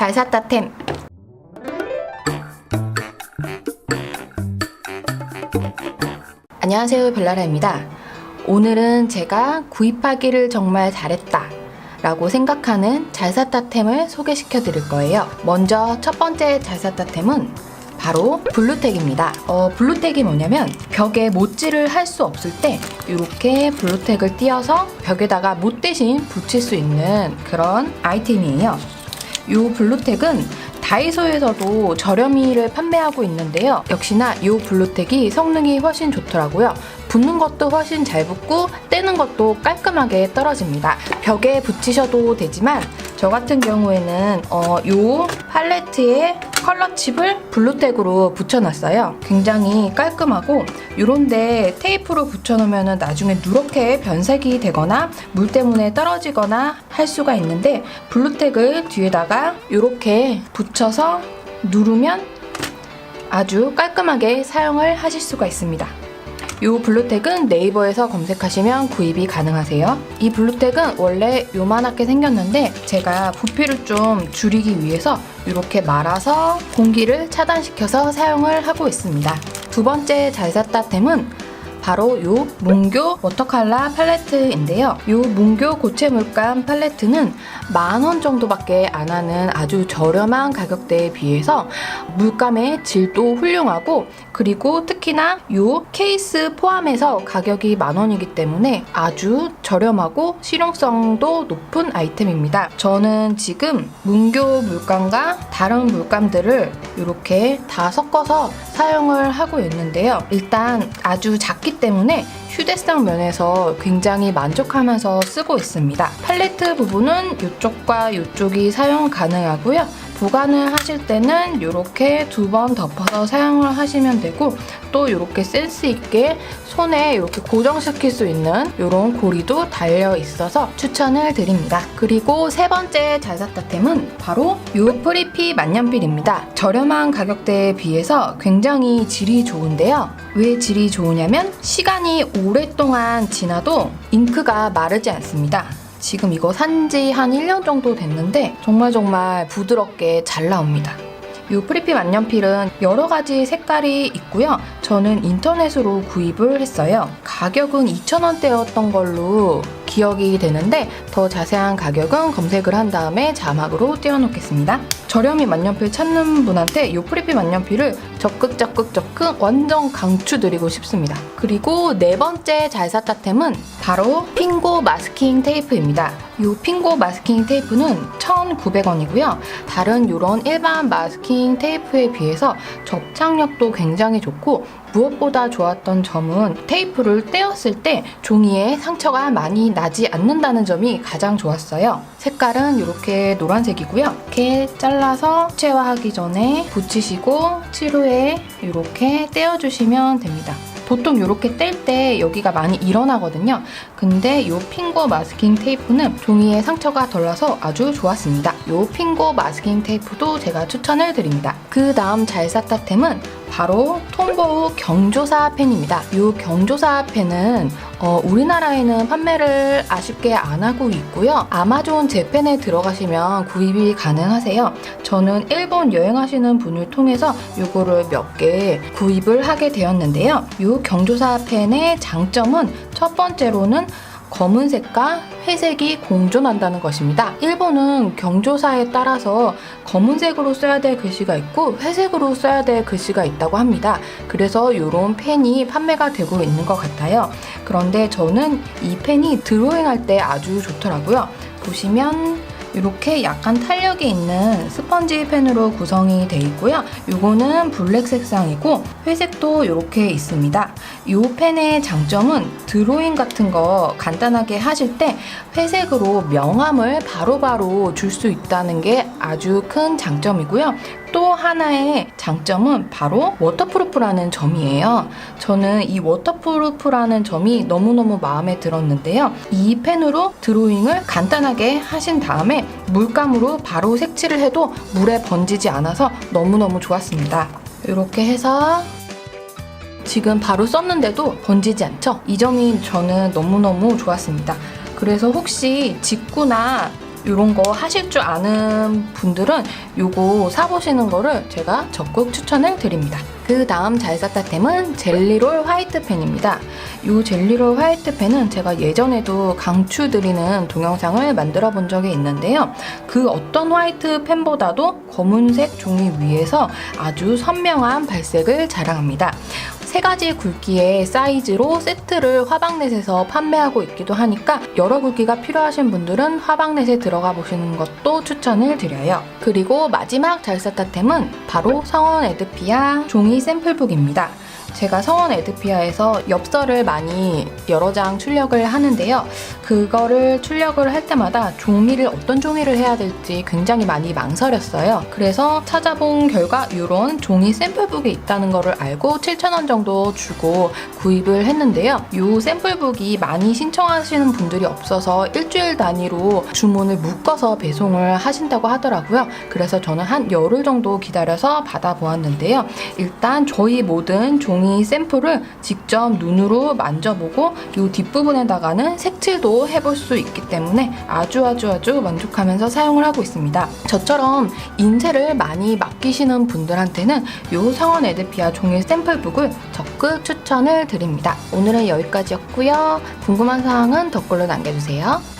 잘 샀다 템. 안녕하세요 별나라입니다. 오늘은 제가 구입하기를 정말 잘했다 라고 생각하는 잘 샀다 템을 소개시켜 드릴 거예요. 먼저 첫 번째 잘 샀다 템은 바로 블루텍입니다. 어, 블루텍이 뭐냐면 벽에 못질을 할 수 없을 때 이렇게 블루텍을 띄어서 벽에다가 못 대신 붙일 수 있는 그런 아이템이에요. 이 블루텍은 다이소에서도 저렴이를 판매하고 있는데요. 역시나 이 블루텍이 성능이 훨씬 좋더라고요. 붙는 것도 훨씬 잘 붙고 떼는 것도 깔끔하게 떨어집니다. 벽에 붙이셔도 되지만 저 같은 경우에는 어, 이 팔레트에 컬러 칩을 블루텍으로 붙여놨어요. 굉장히 깔끔하고 이런데 테이프로 붙여놓으면 나중에 누렇게 변색이 되거나 물 때문에 떨어지거나 할 수가 있는데 블루텍을 뒤에다가 이렇게 붙여서 누르면 아주 깔끔하게 사용을 하실 수가 있습니다. 이 블루텍은 네이버에서 검색하시면 구입이 가능하세요. 이 블루텍은 원래 요만하게 생겼는데 제가 부피를 좀 줄이기 위해서 이렇게 말아서 공기를 차단시켜서 사용을 하고 있습니다. 두 번째 잘 샀다 템은 바로 요 문교 워터컬러 팔레트인데요. 요 문교 고체 물감 팔레트는 만 원 정도밖에 안 하는 아주 저렴한 가격대에 비해서 물감의 질도 훌륭하고 그리고 특히나 요 케이스 포함해서 가격이 만 원이기 때문에 아주 저렴하고 실용성도 높은 아이템입니다. 저는 지금 문교 물감과 다른 물감들을 이렇게 다 섞어서 사용을 하고 있는데요. 일단 아주 작기 때문에 휴대성 면에서 굉장히 만족하면서 쓰고 있습니다. 팔레트 부분은 이쪽과 이쪽이 사용 가능하고요. 보관을 하실 때는 이렇게 두 번 덮어서 사용을 하시면 되고 또 이렇게 센스 있게 손에 이렇게 고정시킬 수 있는 이런 고리도 달려 있어서 추천을 드립니다. 그리고 세 번째 잘 샀다 템은 바로 이 프리피 만년필입니다. 저렴한 가격대에 비해서 굉장히 질이 좋은데요. 왜 질이 좋으냐면 시간이 오랫동안 지나도 잉크가 마르지 않습니다. 지금 이거 산 지 한 1년 정도 됐는데 정말 정말 부드럽게 잘 나옵니다. 이 프리피 만년필은 여러 가지 색깔이 있고요. 저는 인터넷으로 구입을 했어요. 가격은 2,000원대였던 걸로 기억이 되는데 더 자세한 가격은 검색을 한 다음에 자막으로 띄워놓겠습니다. 저렴이 만년필 찾는 분한테 이 프리피 만년필을 적극 적극 적극 완전 강추드리고 싶습니다. 그리고 네 번째 잘 샀다 템은 바로 핑고 마스킹 테이프입니다. 이 핑고 마스킹 테이프는 1,900원이고요. 다른 이런 일반 마스킹 테이프에 비해서 접착력도 굉장히 좋고 무엇보다 좋았던 점은 테이프를 떼었을 때 종이에 상처가 많이 나지 않는다는 점이 가장 좋았어요. 색깔은 이렇게 노란색이고요. 이렇게 잘라서 수채화하기 전에 붙이시고 치루에 이렇게 떼어주시면 됩니다. 보통 이렇게 뗄 때 여기가 많이 일어나거든요. 근데 이 핑고 마스킹 테이프는 종이에 상처가 덜 나서 아주 좋았습니다. 이 핑고 마스킹 테이프도 제가 추천을 드립니다. 그 다음 잘 샀다 템은 바로 톰보우 경조사 펜입니다. 이 경조사 펜은 어, 우리나라에는 판매를 아쉽게 안 하고 있고요. 아마존 재팬에 들어가시면 구입이 가능하세요. 저는 일본 여행하시는 분을 통해서 이거를 몇 개 구입을 하게 되었는데요. 이 경조사 펜의 장점은 첫 번째로는 검은색과 회색이 공존한다는 것입니다. 일본은 경조사에 따라서 검은색으로 써야 될 글씨가 있고 회색으로 써야 될 글씨가 있다고 합니다. 그래서 이런 펜이 판매가 되고 있는 것 같아요. 그런데 저는 이 펜이 드로잉할 때 아주 좋더라고요. 보시면 이렇게 약간 탄력이 있는 스펀지 펜으로 구성이 되어 있고요. 이거는 블랙 색상이고 회색도 이렇게 있습니다. 이 펜의 장점은 드로잉 같은 거 간단하게 하실 때 회색으로 명암을 바로바로 줄 수 있다는 게 아주 큰 장점이고요. 또 하나의 장점은 바로 워터프루프라는 점이에요. 저는 이 워터프루프라는 점이 너무너무 마음에 들었는데요. 이 펜으로 드로잉을 간단하게 하신 다음에 물감으로 바로 색칠을 해도 물에 번지지 않아서 너무너무 좋았습니다. 이렇게 해서 지금 바로 썼는데도 번지지 않죠? 이 점이 저는 너무너무 좋았습니다. 그래서 혹시 직구나 이런 거 하실 줄 아는 분들은 요거 사보시는 거를 제가 적극 추천을 드립니다. 그 다음 잘 샀다 템은 젤리롤 화이트 펜입니다. 이 젤리롤 화이트 펜은 제가 예전에도 강추드리는 동영상을 만들어 본 적이 있는데요. 그 어떤 화이트 펜보다도 검은색 종이 위에서 아주 선명한 발색을 자랑합니다. 세 가지 굵기의 사이즈로 세트를 화방넷에서 판매하고 있기도 하니까 여러 굵기가 필요하신 분들은 화방넷에 들어가 보시는 것도 추천을 드려요. 그리고 마지막 잘 샀다템은 바로 성원 에드피아 종이 샘플북입니다. 제가 성원 에드피아에서 엽서를 많이 여러 장 출력을 하는데요. 그거를 출력을 할 때마다 종이를 어떤 종이를 해야 될지 굉장히 많이 망설였어요. 그래서 찾아본 결과 이런 종이 샘플북이 있다는 거를 알고 7,000원 정도 주고 구입을 했는데요. 이 샘플북이 많이 신청하시는 분들이 없어서 일주일 단위로 주문을 묶어서 배송을 하신다고 하더라고요. 그래서 저는 한 열흘 정도 기다려서 받아보았는데요. 일단 저희 모든 종이 샘플을 직접 눈으로 만져보고 이 뒷부분에다가는 색칠도 해볼 수 있기 때문에 아주 아주 아주 만족하면서 사용을 하고 있습니다. 저처럼 인쇄를 많이 맡기시는 분들한테는 이 성원 에드피아 종이 샘플북을 적극 추천을 드립니다. 오늘은 여기까지였고요. 궁금한 사항은 댓글로 남겨주세요.